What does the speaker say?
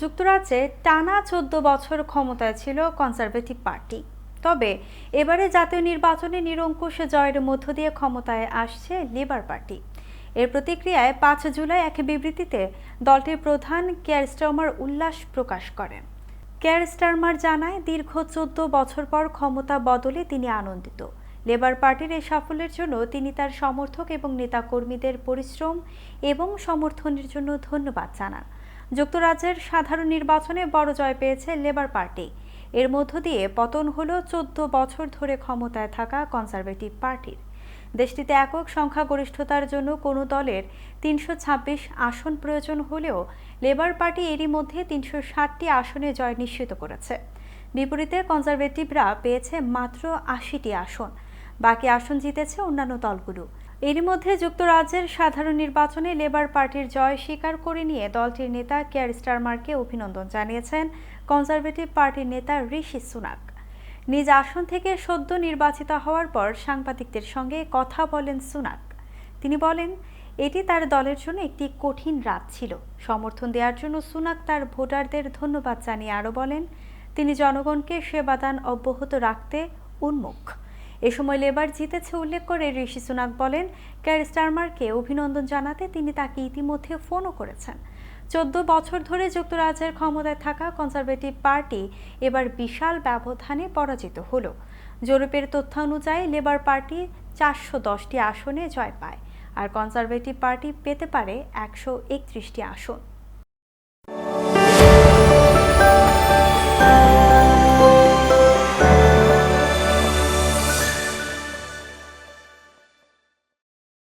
যুক্তরাজ্যে টানা চোদ্দ বছর ক্ষমতায় ছিল কনজারভেটিভ পার্টি। তবে এবারে জাতীয় নির্বাচনে নিরঙ্কুশ জয়ের মধ্য দিয়ে ক্ষমতায় আসছে লেবার পার্টি। এর প্রতিক্রিয়ায় পাঁচ জুলাই এক বিবৃতিতে দলটির প্রধান কেয়ার স্টারমার উল্লাস প্রকাশ করেন। কেয়ার স্টারমার জানায়, দীর্ঘ চোদ্দ বছর পর ক্ষমতা বদলে তিনি আনন্দিত। লেবার পার্টির এই সাফল্যের জন্য তিনি তার সমর্থক এবং নেতাকর্মীদের পরিশ্রম এবং সমর্থনের জন্য ধন্যবাদ জানান। যুক্তরাজ্যের সাধারণ নির্বাচনে বড় জয় পেয়েছে লেবার পার্টি। এর মধ্য দিয়ে পতন হল চোদ্দ বছর ধরে ক্ষমতায় থাকা কনজারভেটিভ পার্টির। দেশটিতে একক সংখ্যাগরিষ্ঠতার জন্য কোনো দলের তিনশো ছাব্বিশ আসন প্রয়োজন হলেও লেবার পার্টি এরই মধ্যে তিনশো ষাটটি আসনে জয় নিশ্চিত করেছে। বিপরীতে কনজারভেটিভরা পেয়েছে মাত্র আশিটি আসন। বাকি আসন জিতেছে অন্যান্য দলগুলো। এরই মধ্যে যুক্তরাজ্যের সাধারণ নির্বাচনে লেবার পার্টির জয় স্বীকার করে নিয়ে দলটির নেতা কেয়ার স্টারমারকে অভিনন্দন জানিয়েছেন কনজারভেটিভ পার্টির নেতা ঋষি সুনাক। নিজ আসন থেকে সদ্য নির্বাচিত হওয়ার পর সাংবাদিকদের সঙ্গে কথা বলেন সুনাক। তিনি বলেন, এটি তার দলের জন্য একটি কঠিন রাত ছিল। সমর্থন দেওয়ার জন্য সুনাক তার ভোটারদের ধন্যবাদ জানিয়ে আরও বলেন, তিনি জনগণকে সেবাদান অব্যাহত রাখতে উন্মুখ। এ সময় লেবার জিতেছে উল্লেখ করে ঋষি সুনাক বলেন, ক্যার স্টারমারকে অভিনন্দন জানাতে তিনি তাকে ইতিমধ্যে ফোনও করেছেন। চোদ্দ বছর ধরে যুক্তরাজ্যের ক্ষমতায় থাকা কনজারভেটিভ পার্টি এবার বিশাল ব্যবধানে পরাজিত হল। জরিপের তথ্য অনুযায়ী লেবার পার্টি চারশো দশটি আসনে জয় পায়, আর কনজারভেটিভ পার্টি পেতে পারে একশো একত্রিশটি আসন।